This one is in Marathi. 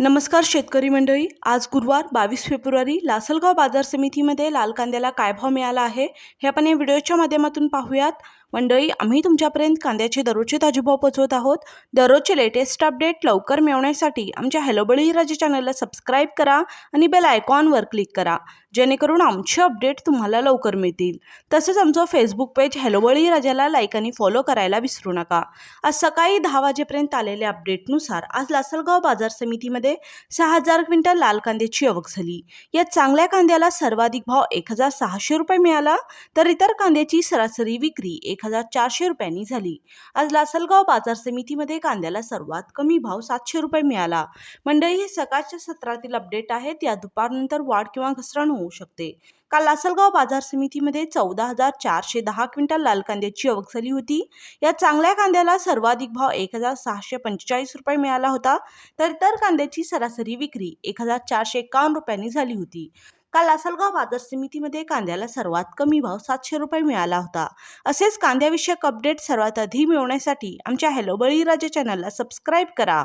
नमस्कार शेतकरी मंडळी. आज गुरुवार बावीस फेब्रुवारी लासलगाव बाजार समितीमध्ये लाल कांद्याला काय भाव मिळाला आहे हे आपण या व्हिडिओच्या माध्यमातून पाहूयात. मंडळी आम्ही तुमच्यापर्यंत कांद्याचे दररोजचे ताजे भाव पोहोचवत आहोत. दररोजचे लेटेस्ट अपडेट लवकर मिळवण्यासाठी आमच्या हॅलो बळीराजा चॅनलला सबस्क्राईब करा आणि बेल आयकॉनवर क्लिक करा. जेणेकरून आमचे अपडेट तुम्हाला लवकर मिळतील. तसेच आमचं फेसबुक पेज हॅलो बळीराजाला लाईक आणि फॉलो करायला विसरू नका. आज सकाळी दहा वाजेपर्यंत आलेल्या अपडेटनुसार आज लासलगाव बाजार समितीमध्ये सहा हजार क्विंटल लाल कांद्याची आवक झाली. या चांगल्या कांद्याला सर्वाधिक भाव एक हजार सहाशे रुपये मिळाला तर इतर कांद्याची सरासरी विक्री एक हजार चारशे रुपयांनी झाली. आज लासलगाव बाजार समितीमध्ये कांद्याला सर्वात कमी भाव सातशे रुपये मिळाला. मंडळी हे सकाळच्या सत्रातील अपडेट आहेत. या दुपारनंतर वाढ किंवा घसरण होऊ होऊ शकते. काल लासलगाव बाजार समितीमध्ये चौदा हजार चारशे दहा क्विंटल लाल कांद्याची आवक झाली होती. या चांगल्या कांद्याला सर्वाधिक भाव एक हजार सहाशे पंचेचाळीस रुपये मिळाला होता. तर इतर कांद्याची सरासरी विक्री एक हजार चारशे एकावन्न रुपयांनी झाली होती. काल लासलगाव बाजार समितीमध्ये कांद्याला सर्वात कमी भाव सातशे रुपये मिळाला होता. असेच कांद्याविषयक अपडेट सर्वात आधी मिळवण्यासाठी आमच्या हॅलो बळीराजा चॅनलला सबस्क्राईब करा.